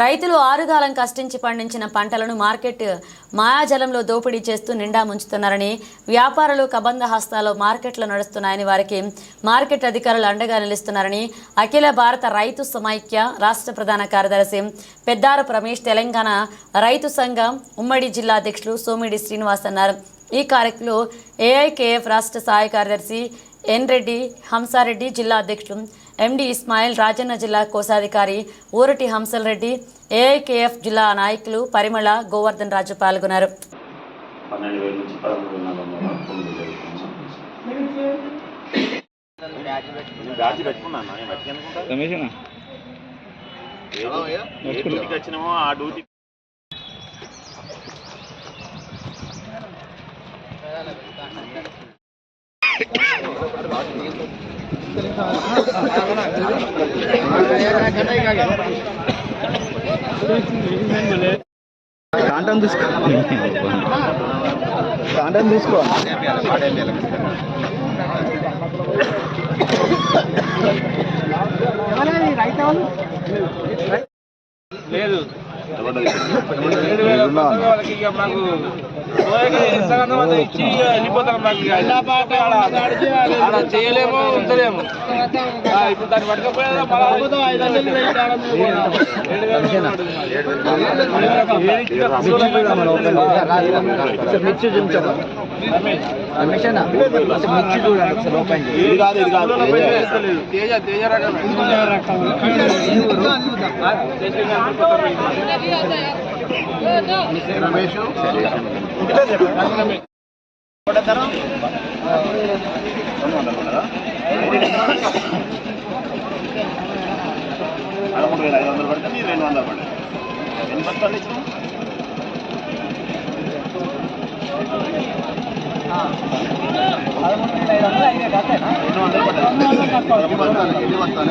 రైతులు ఆరుగాలం కష్టించి పండించిన పంటలను మార్కెట్ మాయాజలంలో దోపిడీ చేస్తూ నిండా ముంచుతున్నారని వ్యాపారులు కబంధ హస్తాలో మార్కెట్లు నడుస్తున్నాయని వారికి మార్కెట్ అధికారులు అండగా నిలుస్తున్నారని అఖిల భారత రైతు సమైక్య రాష్ట్ర ప్రధాన కార్యదర్శి పెద్దార రమేష్ తెలంగాణ రైతు సంఘం ఉమ్మడి జిల్లా అధ్యక్షులు సోమిడి శ్రీనివాస్ అన్నారు. ఈ కార్యక్రమంలో ఏఐకేఎఫ్ రాష్ట్ర సహాయ కార్యదర్శి ఎన్ రెడ్డి హంసారెడ్డి జిల్లా అధ్యక్షులు ఎండి ఇస్మాయిల్ రాజన్న జిల్లా కోశాధికారి ఊరటి హంసల్ రెడ్డి ఏఐకేఎఫ్ జిల్లా నాయకులు పరిమళ గోవర్ధన్ రాజు పాల్గొన్నారు. ఆ డ్యూటీ. కాంటం తీసుకో కాంటం తీసుకో లేదు వాళ్ళకి మాకు ఇచ్చి వెళ్ళిపోతాం చేయలేము ఉంచలేము ఇప్పుడు దాన్ని పట్టుకపోయేదా మిర్చి మిర్చి చూడండి ఒకసారి ఓపెన్ ఇది కాదు ఇది కాదు. తేజ తేజ అనుకుంటారు. రమేష్ పదమూడు వేల ఐదు వందలు పడితే మీరు రెండు వందలు పడ్డాయి ఎన్ని బస్తాలు ఇచ్చినాం రెండు వందలు పడ్డాయి ఎన్ని బస్తాలు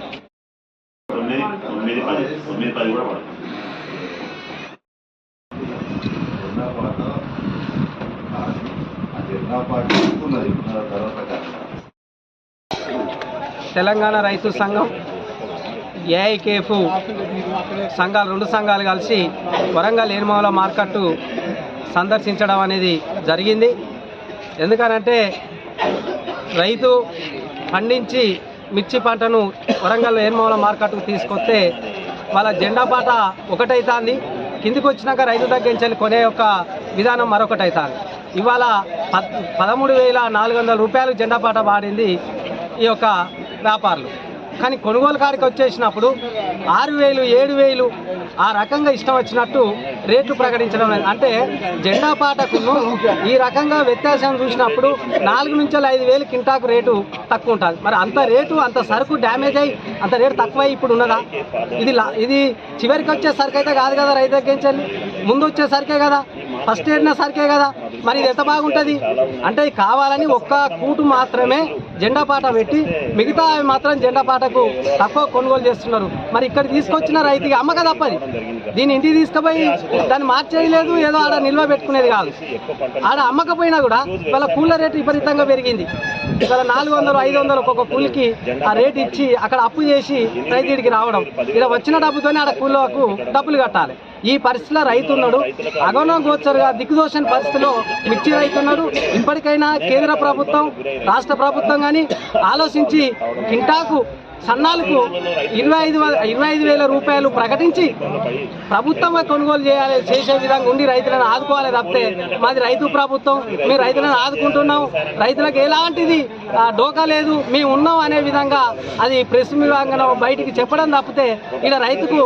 కూడా పడుతుంది తెలంగాణ రైతు సంఘం ఏఐకేఎఫ్ సంఘాలు రెండు సంఘాలు కలిసి వరంగల్ ఏనుమావుల మార్కెట్ సందర్శించడం అనేది జరిగింది. ఎందుకనంటే రైతు పండించి మిర్చి పంటను వరంగల్ ఏనుమావుల మార్కెట్కు తీసుకొస్తే వాళ్ళ జెండా పాట ఒకటైతుంది. కిందికి వచ్చినాక రైతు తగ్గించాలి కొనే యొక్క విధానం మరొకటి అవుతుంది ఇవాళ పదమూడు వేల నాలుగు వందల రూపాయలు జెండా పాట వాడింది ఈ యొక్క వ్యాపారులు. కానీ కొనుగోలు కాడికి వచ్చేసినప్పుడు ఆరు వేలు ఏడు వేలు ఆ రకంగా ఇష్టం వచ్చినట్టు రేట్లు ప్రకటించడం లేదు. అంటే జెండా పాటకును ఈ రకంగా వ్యత్యాసం చూసినప్పుడు నాలుగు నుంచి ఐదు వేలు కింటాకు రేటు తక్కువ ఉంటుంది. మరి అంత రేటు అంత సరుకు డ్యామేజ్ అయ్యి అంత రేటు తక్కువ ఇప్పుడు ఉన్నదా? ఇది లా- ఇది చివరికి వచ్చే సరుకు అయితే కాదు కదా రైతు తగ్గించాలి ముందు వచ్చేసరికే కదా. ఫస్ట్ ఏడిన సరికే కదా. మరి ఇది ఎంత బాగుంటుంది? అంటే కావాలని ఒక్క కూటు మాత్రమే జెండా పాట పెట్టి మిగతా అవి మాత్రం జెండా పాటకు తక్కువ కొనుగోలు చేస్తున్నారు. మరి ఇక్కడ తీసుకొచ్చిన రైతుకి అమ్మక తప్పది. దీన్ని ఇంటికి తీసుకుపోయి దాన్ని మార్చేయలేదు ఏదో ఆడ నిల్వ పెట్టుకునేది కాదు. ఆడ అమ్మకపోయినా కూడా వాళ్ళ కూల రేటు విపరీతంగా పెరిగింది. ఇవాళ నాలుగు వందలు ఐదు వందలు ఒక్కొక్క కూలికి ఆ రేటు ఇచ్చి అక్కడ అప్పు చేసి రైతుడికి రావడం. ఇలా వచ్చిన డబ్బుతోనే ఆడ కూలకు డబ్బులు కట్టాలి. ఈ పరిస్థితిలో రైతు ఉన్నాడు అగౌన గోచరుగా దిక్కుదోషణ పరిస్థితిలో మిర్చి రైతు ఉన్నాడు ఇప్పటికైనా కేంద్ర ప్రభుత్వం రాష్ట్ర ప్రభుత్వం కానీ ఆలోచించి కింటాకు సన్నాలకు ఇరవై ఐదు ఇరవై ఐదు వేల రూపాయలు ప్రకటించి ప్రభుత్వమే కొనుగోలు చేయాలి చేసే విధంగా ఉండి రైతులను ఆదుకోవాలి తప్పితే మాది రైతు ప్రభుత్వం. మేము రైతులను ఆదుకుంటున్నాం. రైతులకు ఎలాంటిది డోకా లేదు మేము ఉన్నాం అనే విధంగా అది ప్రెస్ విభాగంలో బయటికి చెప్పడం తప్పితే ఇక్కడ రైతుకు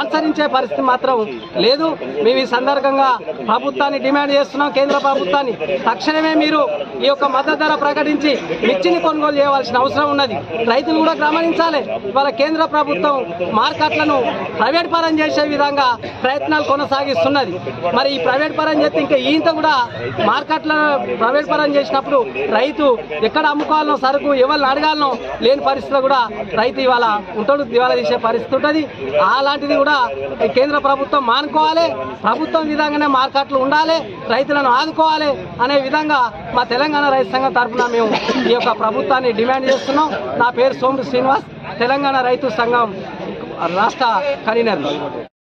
ఆచరించే పరిస్థితి మాత్రం లేదు. మేము ఈ సందర్భంగా ప్రభుత్వాన్ని డిమాండ్ చేస్తున్నాం కేంద్ర ప్రభుత్వాన్ని. తక్షణమే మీరు ఈ యొక్క మద్దతు ధర ప్రకటించి మిర్చిని కొనుగోలు చేయవలసిన అవసరం ఉన్నది. రైతులు కూడా గమనించాలి. ఇవాళ కేంద్ర ప్రభుత్వం మార్కెట్లను ప్రైవేట్ పరం చేసే విధంగా ప్రయత్నాలు కొనసాగిస్తున్నది. మరి ఈ ప్రైవేట్ పరం చేస్తే ఇంకా ఈంత కూడా మార్కెట్ల ప్రైవేట్ పరం చేసినప్పుడు రైతు ఎక్కడ చెప్పాలనో సరుకు ఎవరిని అడగాలనో లేని పరిస్థితిలో కూడా రైతు ఇవాళ ఉంటాడు దివాళా తీసే పరిస్థితి ఉంటుంది. అలాంటిది కూడా కేంద్ర ప్రభుత్వం మానుకోవాలి. ప్రభుత్వం విధంగానే మార్కెట్లు ఉండాలి రైతులను ఆదుకోవాలి అనే విధంగా మా తెలంగాణ రైతు సంఘం తరఫున మేము ఈ యొక్క ప్రభుత్వాన్ని డిమాండ్ చేస్తున్నాం. నా పేరు సోమరు శ్రీనివాస్ తెలంగాణ రైతు సంఘం రాష్ట్ర కన్వీనర్